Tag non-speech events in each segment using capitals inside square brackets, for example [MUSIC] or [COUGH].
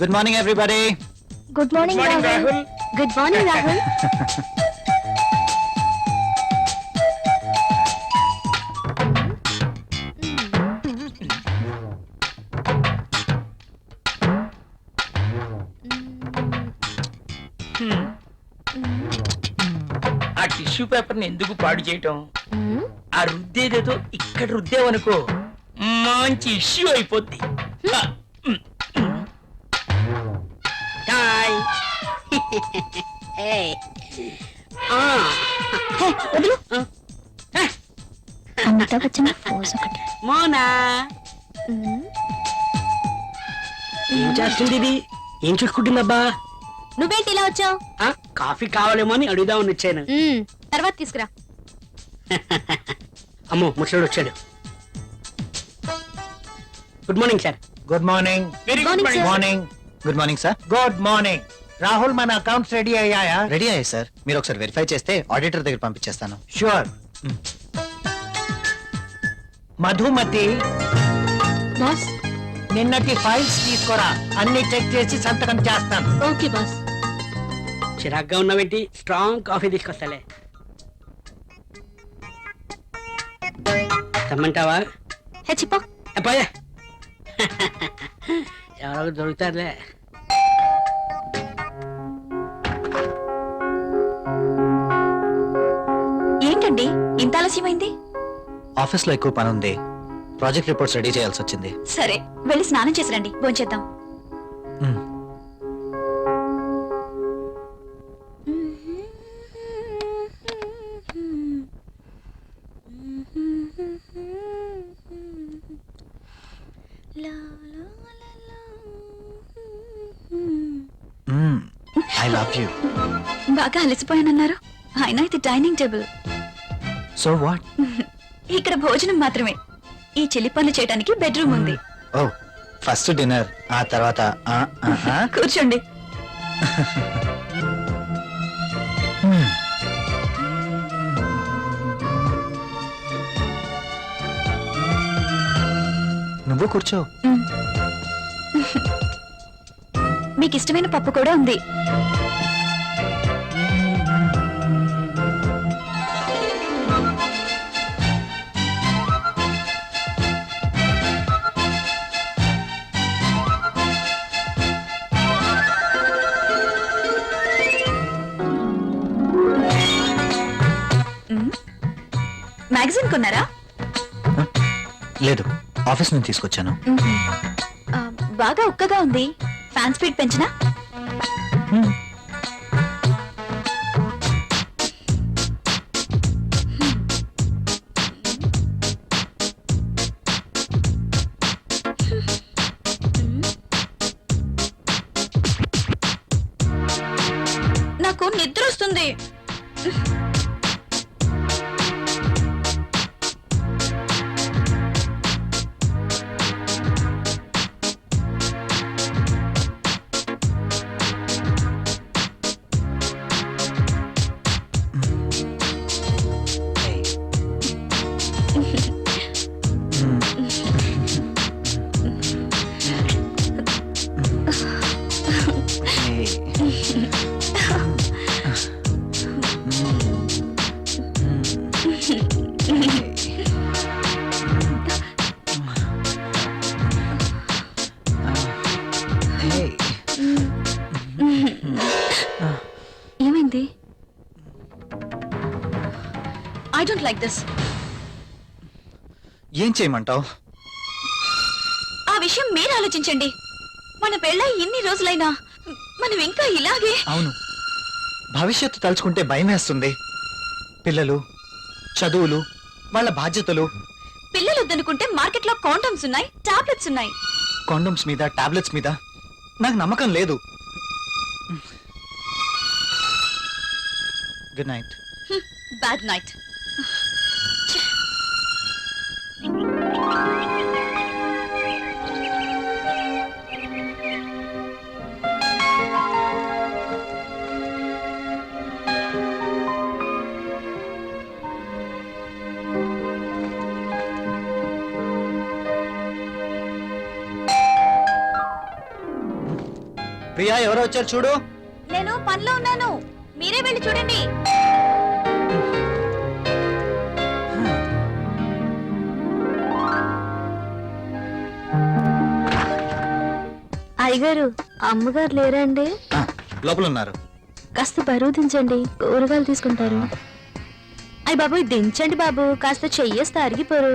Good morning everybody good morning Rahul good morning Rahul ఆ tissue పేపర్ని ఎందుకు పాడు చేయటం? ఆ రుద్దేదేదో ఇక్కడ రుద్దేవనుకో మంచి ఇష్యూ అయిపోద్ది. వదులు. హ, అమితాబ్ బచ్చన్ పోజ్ ఒకటి. మోనా. ఏం చేస్తుంది ఇది? ఏం చూసుకుంటుందబ్బా? నువ్వేంటి ఇలా వచ్చావు? కాఫీ కావాలేమో అని అడుగుదామని వచ్చాను. తర్వాత తీసుకురా. [LAUGHS] అమ్మో ముసలుడు వచ్చాడు. Good morning sir good morning very good sir. Morning good morning sir good morning Rahul మన అకౌంట్స్ రెడీ అయ్యాయా? రెడీ అయ్యాయి సార్ మీరు ఒకసారి వెరిఫై చేస్తే ఆడిటర్ దగ్గర పంపించేస్తాను. షూర్ మధుమతి బాస్ నిన్నటి ఫైల్స్ తీసుకురా. అన్ని చెక్ చేసి సంతకం చేస్తాను. ఓకే బాస్ చిరాగ్గా ఉన్నావేంటి? Strong coffee తీసుకొస్తాలే. తెమ్మంటావా హెచ్చిపో అబ్బాయే [LAUGHS] ఎవరో దొరుకుతారులే. ఇంత ఆలస్యమైంది? ఆఫీస్లో ఎక్కువ పని ఉంది ప్రాజెక్ట్ రిపోర్ట్స్ రెడీ చేయాల్సి వచ్చింది సరే వెళ్ళి స్నానం చేసి రండి. భోంచేద్దాం. ఐ లవ్ యూ బాగా అలసిపోయానన్నారు. అయినా ఇది డైనింగ్ టేబుల్. సో వాట్ [LAUGHS] ఇక్కడ భోజనం మాత్రమే. ఈ చెల్లి పనులు చేయడానికి బెడ్రూమ్ ఉంది. ఓ ఫస్ట్ డిన్నర్ ఆ తర్వాత ఆ, ఆ, ఆ. [LAUGHS] కూర్చోండి. Hmm. నువ్వు కూర్చో. [LAUGHS] మ్మ్. మీకు ఇష్టమైన పప్పు కూడా ఉంది. మ్యాగజైన్ కొన్నారా? లేదు. ఆఫీస్ నుంచి తీసుకొచ్చాను. బాగా ఉక్కగా ఉంది. ఫ్యాన్ స్పీడ్ పెంచినా. నాకు నిద్ర వస్తుంది. ఏమైంది? ఐ డోంట్ లైక్ దిస్ ఏం చేయమంటావు? ఆ విషయం మీరు ఆలోచించండి. మన పెళ్ళ ఇన్ని రోజులైనా మనం ఇంకా ఇలాగే అవును. భవిష్యత్తు తలుచుకుంటే భయం వేస్తుంది పిల్లలు చదువులు వాళ్ళ బాధ్యతలు. పిల్లలు వద్దనుకుంటే మార్కెట్లో కాండమ్స్ ఉన్నాయి టాబ్లెట్స్ ఉన్నాయి. కాండమ్స్ మీద టాబ్లెట్స్ మీద నాకు నమ్మకం లేదు. Good night bad night Priya ఎవరు వచ్చారు చూడు. నేను పనిలో ఉన్నాను. మీరే వెళ్ళి చూడండి. అయ్యగారు అమ్మగారు లేరండి? లోపల ఉన్నారు కాస్త బరువు దించండి కూరగాయలు తీసుకుంటారు. అయ్య బాబు దించండి బాబు కాస్త చెయ్యేస్తే అరిగిపోరు.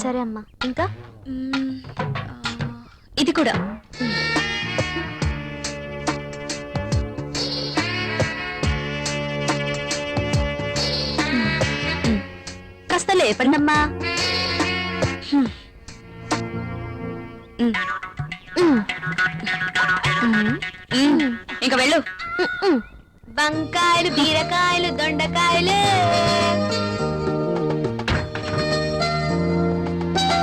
సరే అమ్మా ఇంకా ఇది కూడా కాస్త లేపండి అమ్మా మ్మ్. మ్మ్. మ్మ్. మ్మ్. ఇంకా వెళ్ళు వంకాయలు బీరకాయలు దొండకాయలు